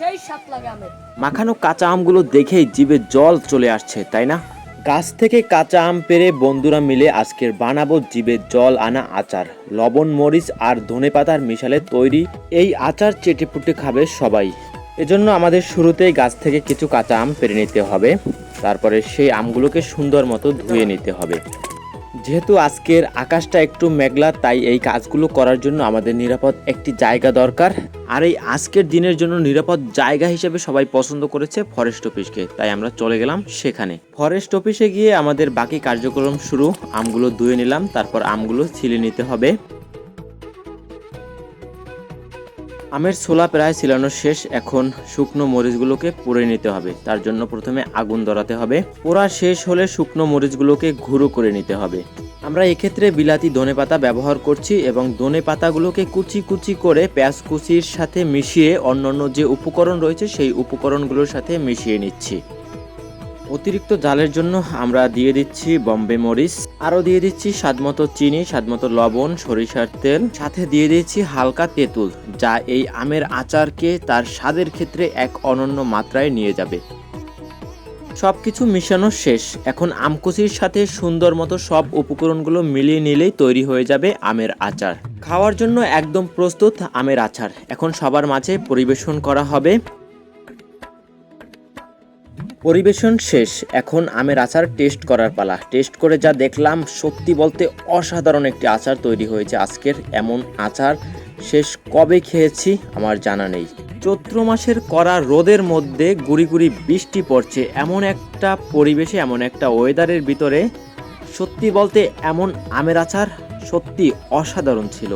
সেই স্বাদ লাগে মাখানো কাঁচা আমগুলো দেখেই জিভে জল চলে আসছে, তাই না? গাছ থেকে কাঁচা আম পেরে বন্ধুরা মিলে আজকের বানাবো জিভে জল আনা আচার। লবণ, মরিচ আর ধনেপাতার মিশালে তৈরি এই আচার চেটেপুটে খাবে সবাই। এজন্য আমাদের শুরুতেই গাছ থেকে কিছু কাঁচা আম পেরে নিতে হবে। তারপরে সেই আমগুলোকে সুন্দর মতো ধুয়ে নিতে হবে। যেহেতু আজকের আকাশটা একটু মেঘলা, তাই এই কাজগুলো করার জন্য আমাদের নিরাপদ একটি জায়গা দরকার। আর এই আজকের দিনের জন্য নিরাপদ জায়গা হিসেবে সবাই পছন্দ করেছে ফরেস্ট অফিসকে তাই আমরা চলে গেলাম সেখানে। ফরেস্ট অফিসে গিয়ে আমাদের বাকি কার্যক্রম শুরু। আমগুলো ধুয়ে নিলাম, তারপর আমগুলো ছিলে নিতে হবে। আমের ছোলা প্রায় ছিলানো শেষ, এখন শুকনো মরিচগুলোকে পুড়ে নিতে হবে। তার জন্য প্রথমে আগুন ধরাতে হবে। পোড়া শেষ হলে শুকনো মরিচগুলোকে ঘুরো করে নিতে হবে। আমরা এক্ষেত্রে বিলাতি ধনে পাতা ব্যবহার করছি এবং ধনে পাতাগুলোকে কুচি কুচি করে পেঁয়াজ কুচির সাথে মিশিয়ে অন্যান্য যে উপকরণ রয়েছে, সেই উপকরণগুলোর সাথে মিশিয়ে নিচ্ছি। অতিরিক্ত জালের জন্য আমরা দিয়ে দিচ্ছি বম্বে মরিচ, আরও দিয়ে দিচ্ছি স্বাদমতো চিনি, স্বাদমতো লবণ, সরিষার তেল, সাথে দিয়ে দিচ্ছি হালকা তেঁতুল, যা এই আমের আচারকে তার স্বাদের ক্ষেত্রে এক অনন্য মাত্রায় নিয়ে যাবে। সব কিছু মিশানো শেষ। এখন আমকুচির সাথে সুন্দর মতো সব উপকরণগুলো মিলিয়ে নিলেই তৈরি হয়ে যাবে আমের আচার। খাওয়ার জন্য একদম প্রস্তুত আমের আচার। এখন সবার মাঝে পরিবেশন করা হবে। পরিবেশন শেষ। এখন আমের আচার টেস্ট করার পালা। টেস্ট করে যা দেখলাম, সত্যি বলতে অসাধারণ একটি আচার তৈরি হয়েছে আজকের। এমন আচার শেষ কবে খেয়েছি আমার জানা নেই। চৈত্র মাসের কড়া রোদের মধ্যে গুড়ি গুড়ি বৃষ্টি পড়ছে। এমন একটা পরিবেশে, এমন একটা ওয়েদারের ভিতরে সত্যি বলতে এমন আমের আচার সত্যি অসাধারণ ছিল।